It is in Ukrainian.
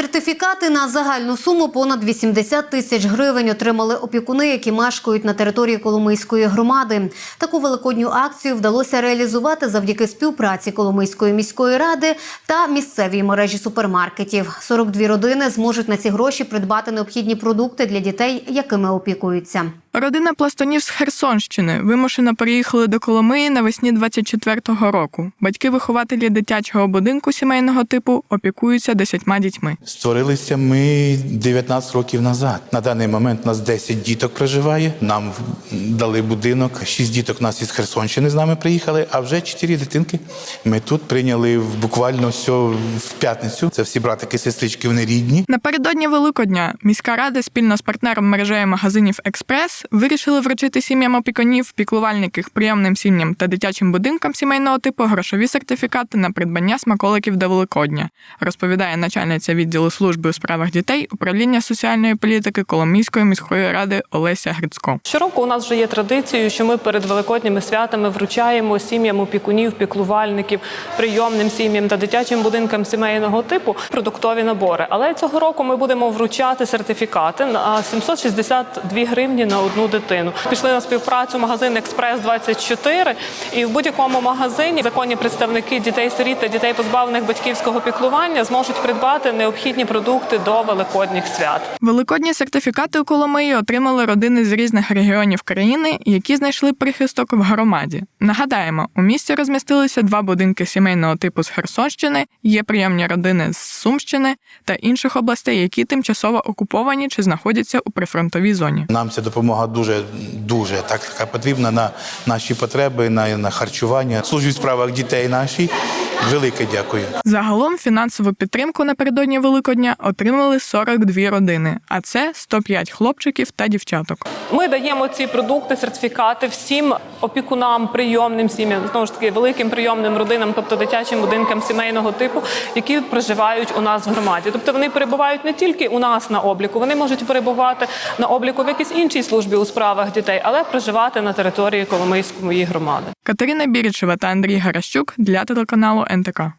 Сертифікати на загальну суму понад 80 тисяч гривень отримали опікуни, які мешкають на території Коломийської громади. Таку великодню акцію вдалося реалізувати завдяки співпраці Коломийської міської ради та місцевій мережі супермаркетів. 42 родини зможуть на ці гроші придбати необхідні продукти для дітей, якими опікуються. Родина пластунів з Херсонщини вимушено переїхали до Коломиї навесні 24-го року. Батьки-вихователі дитячого будинку сімейного типу опікуються десятьма дітьми. Створилися ми 19 років назад. На даний момент у нас 10 діток проживає. Нам дали будинок. 6 діток у нас із Херсонщини з нами приїхали, а вже 4 дитинки ми тут прийняли буквально все в п'ятницю. Це всі братики, сестрички, вони рідні. Напередодні Великодня міська рада спільно з партнером мережею магазинів Експрес вирішили вручити сім'ям опікунів, піклувальників, прийомним сім'ям та дитячим будинкам сімейного типу грошові сертифікати на придбання смаколиків до Великодня, розповідає начальниця відділу служби у справах дітей управління соціальної політики Коломійської міської ради Олеся Грицько. Щороку у нас вже є традицією, що ми перед великодніми святами вручаємо сім'ям опікунів, піклувальників, прийомним сім'ям та дитячим будинкам сімейного типу продуктові набори. Але цього року ми будемо вручати сертифікати на 762 гривні на одну дитину. Пішли на співпрацю магазин Експрес 24 і в будь-якому магазині законні представники дітей-сиріт та дітей позбавлених батьківського піклування зможуть придбати необхідні продукти до великодніх свят. Великодні сертифікати у Коломиї отримали родини з різних регіонів країни, які знайшли прихисток в громаді. Нагадаємо, у місті розмістилися два будинки сімейного типу з Херсонщини, є прийомні родини з Сумщини та інших областей, які тимчасово окуповані чи знаходяться у прифронтовій зоні. Нам ця допомога дуже дуже так така потрібна на наші потреби, на, на харчування. службі в справах дітей наші. Велике дякую. Загалом фінансову підтримку напередодні Великодня отримали 42 родини, а це 105 хлопчиків та дівчаток. Ми даємо ці продукти, сертифікати всім опікунам, прийомним сім'ям, знову ж таки, великим прийомним родинам, тобто дитячим будинкам сімейного типу, які проживають у нас в громаді. Тобто вони перебувають не тільки у нас на обліку, вони можуть перебувати на обліку в якійсь іншій службі у справах дітей, але проживати на території Коломийської громади. Катерина Бірічева та Андрій Гаращук для телеканалу НТК.